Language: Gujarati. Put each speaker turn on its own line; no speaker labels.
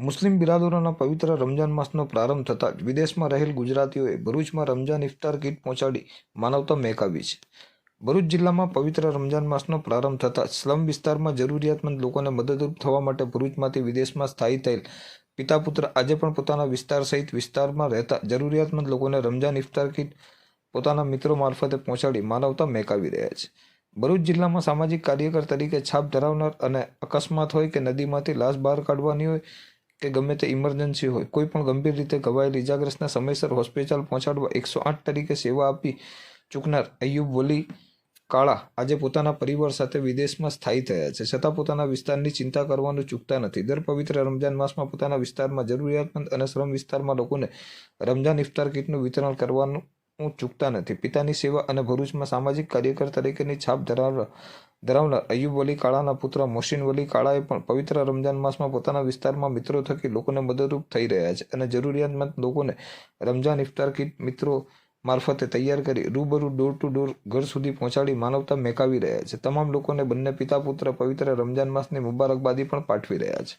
મુસ્લિમ બિરાદરોના પવિત્ર રમજાન માસનો પ્રારંભ થતાં જ વિદેશમાં રહેલ ગુજરાતીઓએ ભરૂચમાં રમજાન ઇફતાર કીટ પહોંચાડી માનવતા મહેકાવી છે. ભરૂચ જિલ્લામાં પવિત્ર રમજાન માસનો પ્રારંભ થતાં સ્લમ વિસ્તારમાં જરૂરિયાતમંદ લોકોને મદદરૂપ થવા માટે ભરૂચમાંથી વિદેશમાં સ્થાયી થયેલ પિતા પુત્ર આજે પણ પોતાના વિસ્તાર સહિત વિસ્તારમાં રહેતા જરૂરિયાતમંદ લોકોને રમજાન ઇફતાર કીટ પોતાના મિત્રો મારફતે પહોંચાડી માનવતા મહેકાવી રહ્યા છે. ભરૂચ જિલ્લામાં સામાજિક કાર્યકર તરીકે છાપ ધરાવનાર અને અકસ્માત હોય કે નદીમાંથી લાશ બહાર કાઢવાની હોય કે ગમે તે ઇમરજન્સી હોય, કોઈ પણ ગંભીર રીતે ઘવાયેલ ઇજાગ્રસ્તના સમયસર હોસ્પિટલ પહોંચાડવા એકસો આઠ તરીકે સેવા આપી ચૂકનાર અયુબ વલી કાળા આજે પોતાના પરિવાર સાથે વિદેશમાં સ્થાયી થયા છે. છતાં પોતાના વિસ્તારની ચિંતા કરવાનું ચૂકતા નથી. દર પવિત્ર રમજાન માસમાં પોતાના વિસ્તારમાં જરૂરિયાતમંદ અને શ્રમ વિસ્તારમાં લોકોને રમજાન ઇફતાર કીટનું વિતરણ કરવાનું ચૂકતા નથી. પિતાની સેવા અને ભરૂચમાં સામાજિક કાર્યકર તરીકેની છાપ ધરાવનાર ધરાવનાર અયુબ વલી કાળાના પુત્ર મોશીન વલી કાળાએ પણ પવિત્ર રમજાન માસમાં પોતાના વિસ્તારમાં મિત્રો થકી લોકોને મદદરૂપ થઈ રહ્યા છે અને જરૂરિયાતમંદ લોકોને રમજાન ઇફતાર કીટ મિત્રો મારફતે તૈયાર કરી રૂબરૂ ડોર ટુ ડોર ઘર સુધી પહોંચાડી માનવતા મેકાવી રહ્યા છે. તમામ લોકોને બંને પિતા પુત્ર પવિત્ર રમજાન માસની મુબારકબાદી પણ પાઠવી રહ્યા છે.